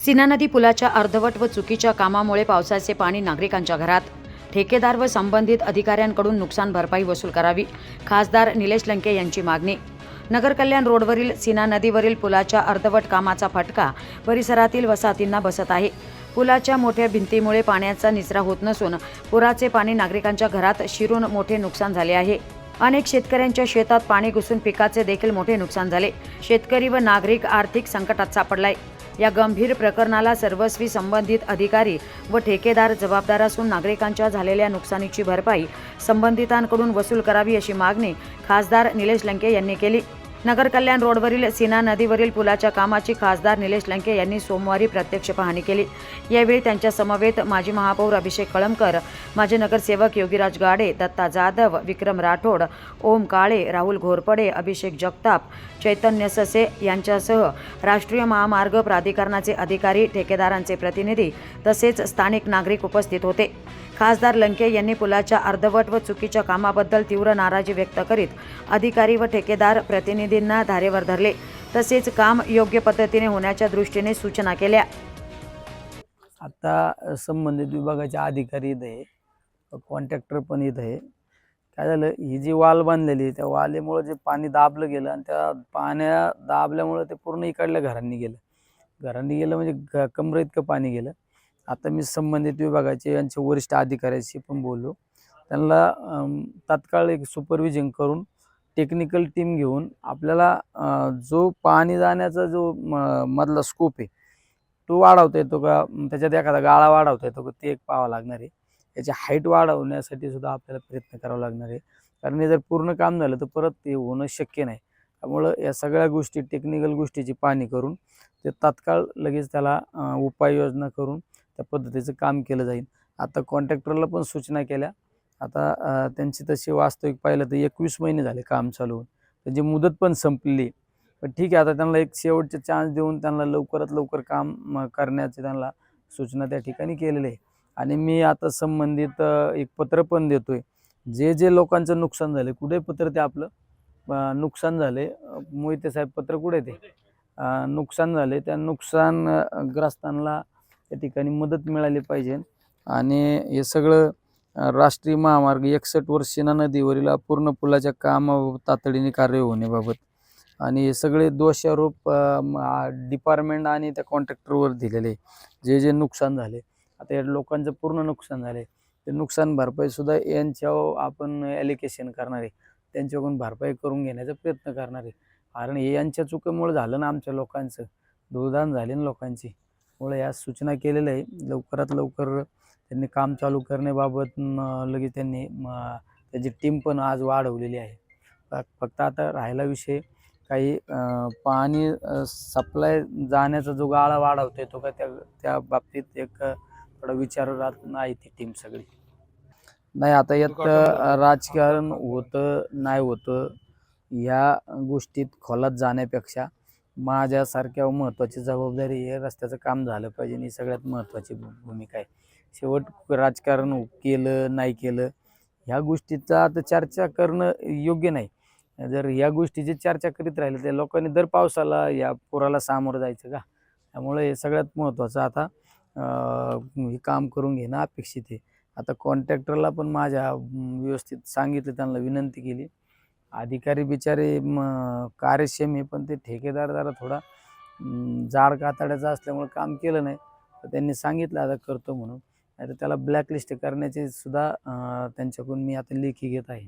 सीना नदी पुलाच्या अर्धवट व चुकीच्या कामामुळे पावसाचे पाणी नागरिकांच्या घरात. ठेकेदार व संबंधित अधिकाऱ्यांकडून नुकसान भरपाई वसूल करावी खासदार निलेश लंके यांची मागणी. नगर कल्याण रोडवरील सीना नदीवरील पुलाच्या अर्धवट कामाचा फटका परिसरातील वसाहतींना बसत आहे. पुलाच्या मोठ्या भिंतीमुळे पाण्याचा निचरा होत नसून पुराचे पाणी नागरिकांच्या घरात शिरून मोठे नुकसान झाले आहे. अनेक शेतकऱ्यांच्या शेतात पाणी घुसून पिकाचे देखील मोठे नुकसान झाले. शेतकरी व नागरिक आर्थिक संकटात सापडलाय. या गंभीर प्रकरणाला सर्वस्वी संबंधित अधिकारी व ठेकेदार जबाबदार असून नागरिकांच्या झालेल्या नुकसानीची भरपाई संबंधितांकडून वसूल करावी अशी मागणी खासदार निलेश लंके यांनी केली. नगर कल्याण रोडवरील सीना नदीवरील पुलाच्या कामाची खासदार निलेश लंके यांनी सोमवारी प्रत्यक्ष पाहणी केली. यावेळी त्यांच्या समवेत माजी महापौर अभिषेक कळमकर माजी नगरसेवक योगीराज गाडे दत्ता जाधव विक्रम राठोड ओम काळे राहुल घोरपडे अभिषेक जगताप चैतन्य ससे यांच्यासह राष्ट्रीय महामार्ग प्राधिकरणाचे अधिकारी ठेकेदारांचे प्रतिनिधी तसेच स्थानिक नागरिक उपस्थित होते. खासदार लंके यांनी पुलाच्या अर्धवट व चुकीच्या कामाबद्दल तीव्र नाराजी व्यक्त करीत अधिकारी व ठेकेदार प्रतिनिधी प्रतिनिधींना धारेवर धरले. तसेच काम योग्य पद्धतीने होण्याच्या दृष्टीने सूचना केल्या. आता संबंधित विभागाचे अधिकारी इथं आहे. कॉन्ट्रॅक्टर पण इथं आहे. काय झालं ही जी वाल बांधलेली त्या वालेमुळं जे पाणी दाबलं गेलं आणि त्या पाण्या दाबल्यामुळं ते पूर्ण इकडल्या घरांनी गेलं. घरांनी गेलं म्हणजे घ कमर इतकं पाणी गेलं. आता मी संबंधित विभागाचे यांचे वरिष्ठ अधिकाऱ्याशी पण बोललो. त्यांना तात्काळ एक सुपरविजन करून टेक्निकल टीम घेऊन आपल्याला जो पाणी जाण्याचा जो म- मधला स्कोप आहे तो वाढवता येतो का? त्याच्यात एखादा गाळा वाढवता येतो का? ते एक पाहावं लागणार आहे. त्याची हाईट वाढवण्यासाठी सुद्धा आपल्याला प्रयत्न करावा लागणार आहे. कारण हे जर पूर्ण काम झालं तर परत ते होणं शक्य नाही. त्यामुळं या सगळ्या गोष्टी टेक्निकल गोष्टीची पाहणी करून ते तात्काळ लगेच त्याला उपाययोजना करून त्या पद्धतीचं काम केलं जाईल. आता कॉन्ट्रॅक्टरला पण सूचना केल्या. आता त्यांची तशी वास्तविक पाहिलं तर एकवीस महिने झाले काम चालू होऊन. त्यांची मुदत पण संपली. पण ठीक आहे आता त्यांना एक शेवटचे चान्स देऊन त्यांना लवकरात लवकर काम म, करण्याचे त्यांना सूचना त्या ठिकाणी केलेली आहे आणि मी आता संबंधित एक पत्र पण देतोय. जे जे लोकांचं नुकसान झालं कुठे पत्र ते आपलं? नुकसान झाले. मोहिते साहेब पत्र कुठे ते? नुकसान झाले. त्या नुकसान ग्रस्तांना त्या ठिकाणी मदत मिळाली पाहिजे. आणि हे सगळं राष्ट्रीय महामार्ग एकसष्ट वर शिना नदीवरील अपूर्ण पुलाच्या कामाबाबत तातडीने कार्य होण्याबाबत. आणि हे सगळे दोषारोप डिपार्टमेंट आणि त्या कॉन्ट्रॅक्टरवर दिलेले. आहे. जे जे नुकसान झाले. आता या लोकांचं पूर्ण नुकसान झाले. ते नुकसान भरपाईसुद्धा यांच्या यांच्यावर आपण ॲलिकेशन करणार. आहे त्यांच्याकडून भरपाई करून घेण्याचा प्रयत्न करणार. आहे कारण हे यांच्या चुकीमुळे झालं ना आमच्या लोकांचं. दुर्दान झाले ना लोकांची. मुळे या सूचना केलेल्या आहे लवकरात लवकर त्यांनी काम चालू करण्याबाबत लगेच त्यांनी त्याची टीम पण आज वाढवलेली आहे. फक्त आता राहिला विषय काही पाणी सप्लाय जाण्याचा जो गाळा वाढवतोय तो का त्या त्या बाबतीत एक थोडा विचार राहत नाही ती टीम सगळी. नाही आता यात राजकारण होतं नाही होतं या गोष्टीत खोलात जाण्यापेक्षा माझ्यासारख्या महत्त्वाची जबाबदारी हे रस्त्याचं काम झालं पाहिजे ही सगळ्यात महत्त्वाची भूमिका आहे. शेवट राजकारण केलं नाही केलं ह्या गोष्टीचा आता चर्चा करणं योग्य नाही. जर या गोष्टीची चर्चा करीत राहिलं तर लोकांनी दर पावसाला या पुराला सामोरं जायचं का? त्यामुळे हे सगळ्यात महत्त्वाचं आता हे काम करून घेणं अपेक्षित आहे. आता कॉन्ट्रॅक्टरला पण माझ्या व्यवस्थित सांगितलं त्यांना विनंती केली. अधिकारी बिचारे म, कार्यक्षम आहे पण ते ठेकेदार जरा थोडा जाड कातड्याचा असल्यामुळे काम केलं नाही. तर त्यांनी सांगितलं आता करतो म्हणून. नाही तर त्याला ब्लॅकलिस्ट करण्याची सुद्धा त्यांच्याकडून मी आता लेखी घेत आहे.